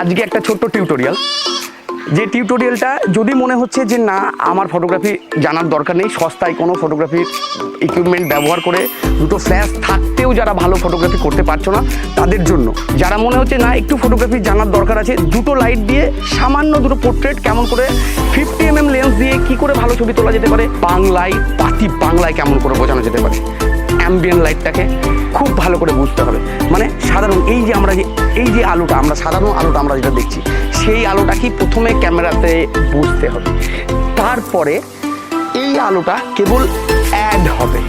আজকে একটা ছোট্ট টিউটোরিয়াল যে টিউটোরিয়ালটা যদি মনে হচ্ছে যে না, আমার ফটোগ্রাফি জানার দরকার নেই, সস্তায় কোনো ফটোগ্রাফির ইকুইপমেন্ট ব্যবহার করে দুটো ফ্ল্যাশ থাকতেও যারা ভালো ফটোগ্রাফি করতে পারছ না, তাদের জন্য। যারা মনে হচ্ছে না, একটু ফটোগ্রাফি জানার দরকার আছে, দুটো লাইট দিয়ে সামান্য দুটো পোর্ট্রেট কেমন করে ফিফটি এম এম লেন্স দিয়ে কি করে ভালো ছবি তোলা যেতে পারে, বাংলায়, পাতি বাংলায় কেমন করে বোঝানো যেতে পারে। অ্যাম্বিয়েন্ট লাইটটাকে খুব ভালো করে বুঝতে হবে। মানে সাধারণ এই যে আমরা যে, এই যে আলোটা, আমরা সাধারণ আলোটা আমরা যেটা দেখছি, সেই আলোটা কি প্রথমে ক্যামেরাতে বুঝতে হবে। তারপরে এই আলোটা কেবল অ্যাড হবে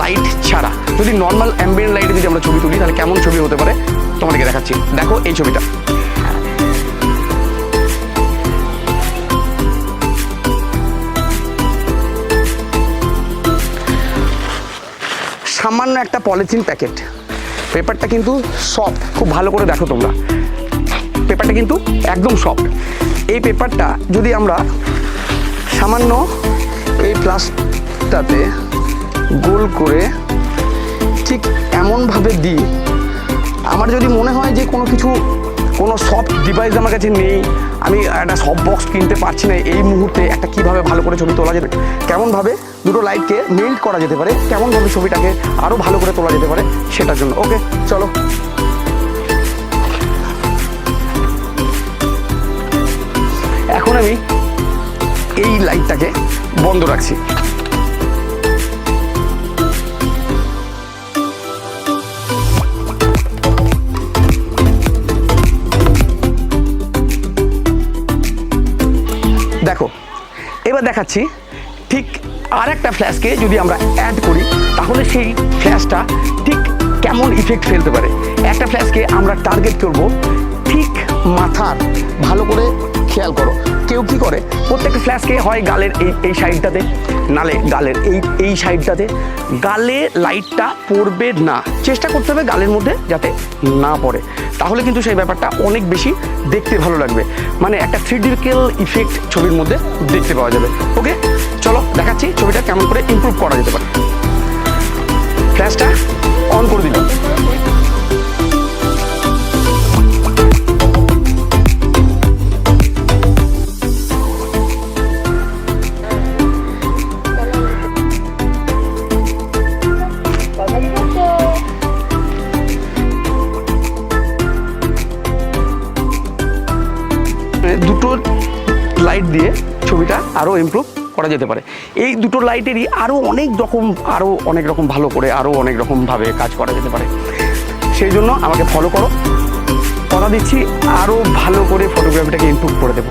লাইট ছাড়া। যদি নর্মাল অ্যাম্বিয়েন্ট লাইটে যদি আমরা ছবি তুলি, তাহলে কেমন ছবি হতে পারে? তোমাদেরকে দেখাচ্ছি। দেখো এই ছবিটা। সামান্য একটা পলিথিন প্যাকেট। পেপারটা কিন্তু সফট খুব ভালো করে দেখো তোমরা। পেপারটা কিন্তু একদম সফট এই পেপারটা যদি আমরা সামান্য এই প্লাসটাতে গোল করে ঠিক এমনভাবে দিই, আমার যদি মনে হয় যে কোনো কিছু কোনো সফট ডিভাইস আমার কাছে নেই। আমি একটা সফট বক্স কিনতে পারছি না এই মুহূর্তে। একটা কীভাবে ভালো করে ছবি তোলা যাবে কেমনভাবে দুটো লাইটকে মেল্ট করা যেতে পারে, কেমনভাবে ছবিটাকে আরও ভালো করে তোলা যেতে পারে সেটার জন্য। ওকে, চলো। এখন আমি এই লাইটটাকে বন্ধ রাখছি। দেখো, এবার দেখাচ্ছি ঠিক আর একটা ফ্ল্যাশকে যদি আমরা অ্যাড করি, তাহলে সেই ফ্ল্যাশটা ঠিক কেমন ইফেক্ট ফেলতে পারে? একটা ফ্ল্যাশকে আমরা টার্গেট করব ঠিক মাথার, ভালো করে খেয়াল করো। কেউ কি করে? প্রত্যেকটা ফ্ল্যাশকে হয় গালের এই এই সাইডটাতে নালে গালের এই এই সাইডটাতে গালে লাইটটা পড়বে না। চেষ্টা করতে হবে গালের মধ্যে যাতে না পড়ে। তাহলে কিন্তু সেই ব্যাপারটা অনেক বেশি দেখতে ভালো লাগবে। মানে একটা থ্রিডিক্যাল ইফেক্ট ছবির মধ্যে দেখতে পাওয়া যাবে। ওকে চলো, দেখাচ্ছি ছবিটা কেমন করে ইমপ্রুভ করা যেতে পারে। ফ্ল্যাশটা অন করে দিলাম। লাইট দিয়ে ছবিটা আরও ইমপ্রুভ করা যেতে পারে। এই দুটো লাইটেরই আরও অনেক রকম আরও অনেক রকম ভালো করে আরও অনেক রকমভাবে কাজ করা যেতে পারে। সেই জন্য আমাকে ফলো করো। কথা দিচ্ছি আরও ভালো করে ফটোগ্রাফিটাকে ইমপ্রুভ করে দেবো।